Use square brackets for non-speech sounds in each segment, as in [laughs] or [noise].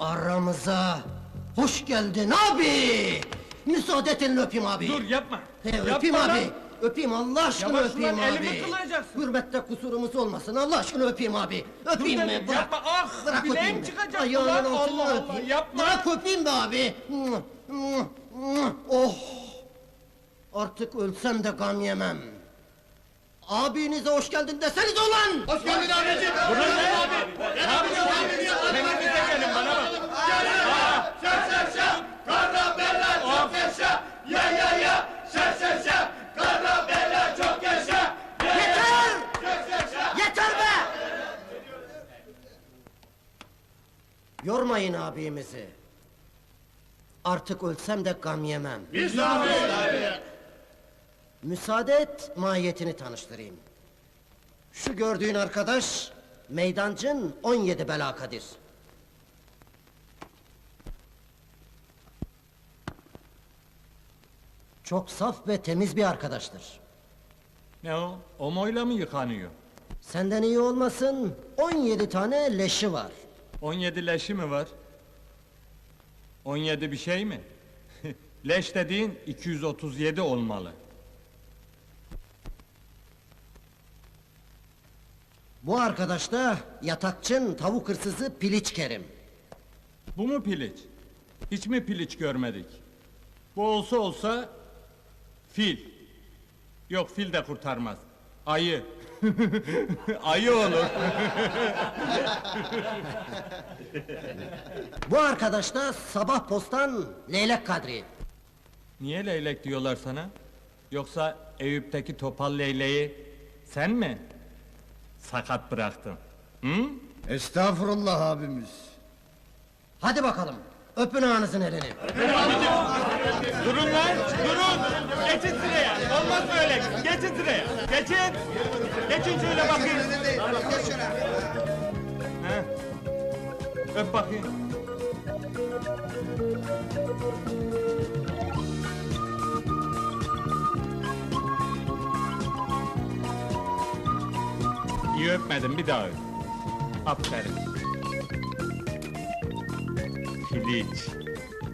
Aramıza hoş geldin abi. Müsaade et elini öpeyim abi. Dur yapma. He, Yapma öpeyim lan. abi. Öpeyim Allah aşkına Yavaş öpeyim lan, abi. elimi kıracaksın. Hürmette kusurumuz olmasın Allah aşkına öpeyim abi. Öpeyim Dur mi? Bırak. yapma, ah, Bırak bileğim öpeyim mi? çıkacak ulan, Allah Allah, öpeyim. yapma. Bırak öpeyim be abi. Oh. Artık ölsem de gam yemem. Abinize hoş geldin deseniz ulan. Hoş geldin abicim. Durun lan abi. Ne yapıyorsun? Kendinize gelin bana bak. Yeter! Yeter be! Yormayın abimizi. Artık ölsem de gam yemem. Müsaade et, mahiyetini tanıştırayım. Şu gördüğün arkadaş, meydancın 17 belakadir. Çok saf ve temiz bir arkadaştır. Ne o? Omoyla mı yıkanıyor? Senden iyi olmasın, 17 tane leşi var. 17 leşi mi var? 17 bir şey mi? [laughs] Leş dediğin 237 olmalı. Bu arkadaş da yatakçın tavuk hırsızı Piliç Kerim. Bu mu piliç? Hiç mi piliç görmedik? Bu olsa olsa fil. Yok fil de kurtarmaz. Ayı. [laughs] Ayı olur. [laughs] Bu arkadaş da sabah postan Leylek Kadri. Niye leylek diyorlar sana? Yoksa Eyüp'teki topal leyleği sen mi sakat bıraktın? Hı? Estağfurullah abimiz. Hadi bakalım, öpün ağanızın elini. Durun lan, durun! Geçin sıraya, olmaz böyle, geçin sıraya, geçin! Geçin şöyle bakayım. He. Öp bakayım. İyi öpmedim, bir daha öp. Aferin. Piliç.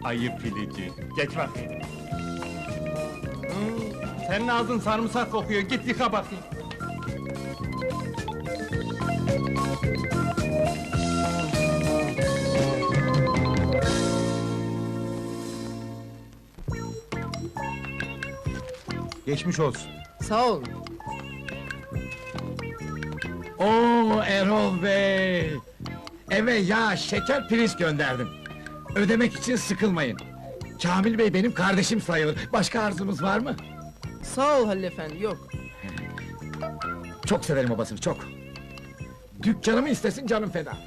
Ayı pilici. Geç bakayım. Hmm, senin ağzın sarımsak kokuyor. Git yıka bakayım. Geçmiş olsun. Sağ ol. Oo Erol Bey! Eve yağ, şeker, priz gönderdim. Ödemek için sıkılmayın. Kamil Bey benim kardeşim sayılır. Başka arzunuz var mı? Sağ ol Halil Efendi, yok. Çok severim babasını, çok. Dükkanımı istesin canım feda.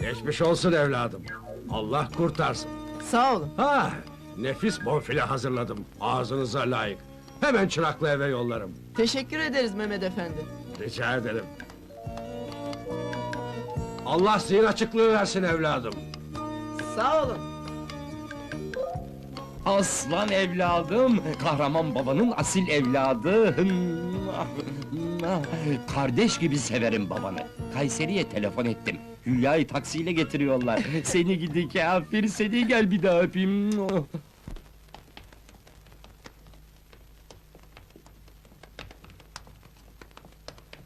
Geçmiş olsun evladım. Allah kurtarsın. Sağ olun. Ha, nefis bonfile hazırladım. Ağzınıza layık. Hemen çıraklı eve yollarım. Teşekkür ederiz Mehmet Efendi. Rica ederim. Allah zihin açıklığı versin evladım. Sağ olun. Aslan evladım, kahraman babanın asil evladı. Kardeş gibi severim babanı. Kayseri'ye telefon ettim. Hülya'yı taksiyle getiriyorlar. [laughs] seni gidi kafir, seni gel bir daha öpeyim.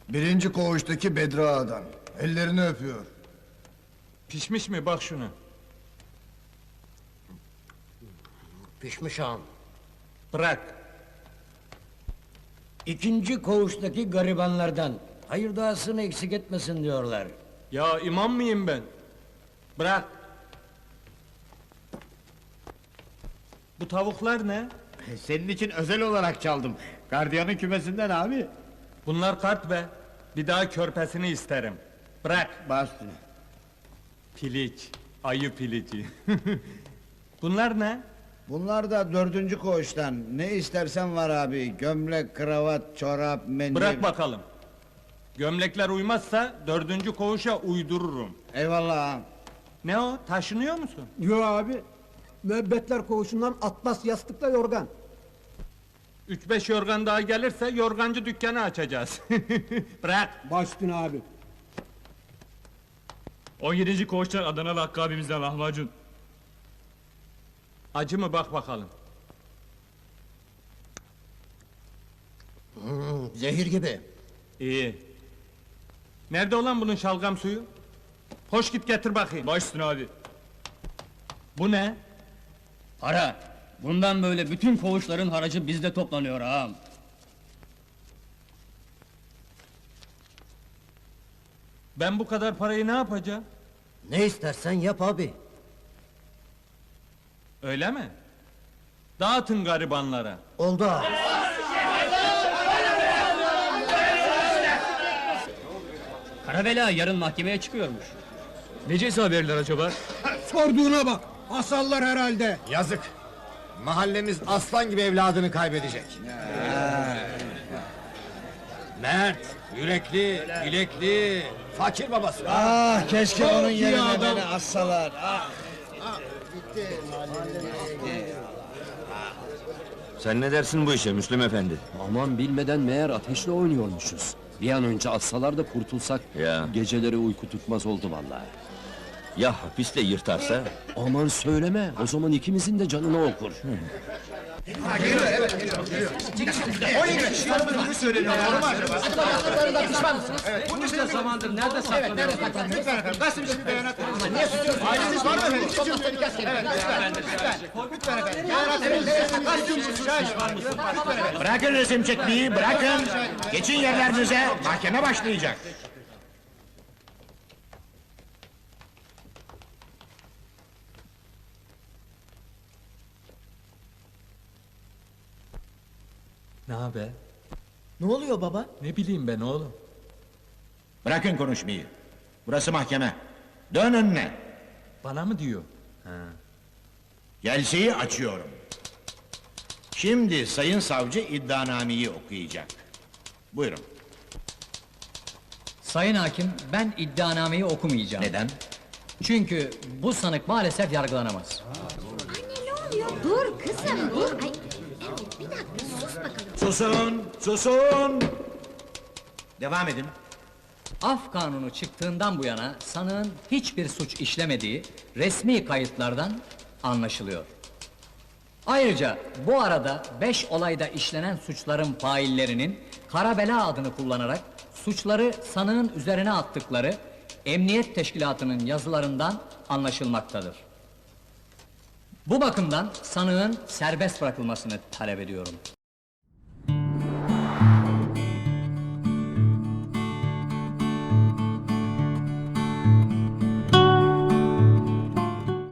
Birinci koğuştaki Bedri Ağa'dan. Ellerini öpüyor. Pişmiş mi? Bak şuna. Pişmiş ağam. Bırak. İkinci koğuştaki garibanlardan. Hayır duasını eksik etmesin diyorlar. Ya imam mıyım ben? Bırak. Bu tavuklar ne? [laughs] Senin için özel olarak çaldım. Gardiyanın kümesinden abi. Bunlar kart be. Bir daha körpesini isterim. Bırak. Baş üstüne. Piliç. Ayı pilici. [laughs] Bunlar ne? Bunlar da dördüncü koğuştan. Ne istersen var abi. Gömlek, kravat, çorap, mendil. Bırak bakalım. Gömlekler uymazsa dördüncü koğuşa uydururum. Eyvallah. Ne o? Taşınıyor musun? Yo abi. Müebbetler koğuşundan atlas yastıkla yorgan. Üç beş yorgan daha gelirse yorgancı dükkanı açacağız. [laughs] Bırak. Baş üstüne abi. 17. koğuştan Adanalı Hakkı abimizden lahmacun. Acı mı bak bakalım. Hmm, zehir gibi. İyi. Nerede olan bunun şalgam suyu? Hoş git getir bakayım. Baş üstüne abi. Bu ne? Para. Bundan böyle bütün koğuşların haracı bizde toplanıyor ağam. Ben bu kadar parayı ne yapacağım? Ne istersen yap abi. Öyle mi? Dağıtın garibanlara. Oldu abi. Karabela yarın mahkemeye çıkıyormuş. Necesi haberler acaba? [laughs] Sorduğuna bak. Asallar herhalde. Yazık. Mahallemiz aslan gibi evladını kaybedecek. Mert, yürekli, bilekli, fakir babası. Ah keşke onun yerine beni assalar. Ah. Sen ne dersin bu işe Müslüm efendi? Aman bilmeden meğer ateşle oynuyormuşuz. Bir an önce assalar da kurtulsak. Ya. Geceleri uyku tutmaz oldu vallahi. Ya hapisle yırtarsa? Aman söyleme, o zaman ikimizin de canını okur. Bırakın resim çekmeyi, bırakın! Geçin yerlerinize, mahkeme başlayacak. Ne haber? Ne oluyor baba? Ne bileyim ben oğlum. Bırakın konuşmayı. Burası mahkeme. Dön önüne. Bana mı diyor? Gelseyi açıyorum. Şimdi sayın savcı iddianameyi okuyacak. Buyurun. Sayın hakim, ben iddianameyi okumayacağım. Neden? Çünkü bu sanık maalesef yargılanamaz. Anne ne oluyor? Dur kızım dur. Ay, bir dakika sus bakalım. Susun, susun! Devam edin. Af kanunu çıktığından bu yana sanığın hiçbir suç işlemediği resmi kayıtlardan anlaşılıyor. Ayrıca bu arada beş olayda işlenen suçların faillerinin Karabela adını kullanarak suçları sanığın üzerine attıkları emniyet teşkilatının yazılarından anlaşılmaktadır. Bu bakımdan sanığın serbest bırakılmasını talep ediyorum.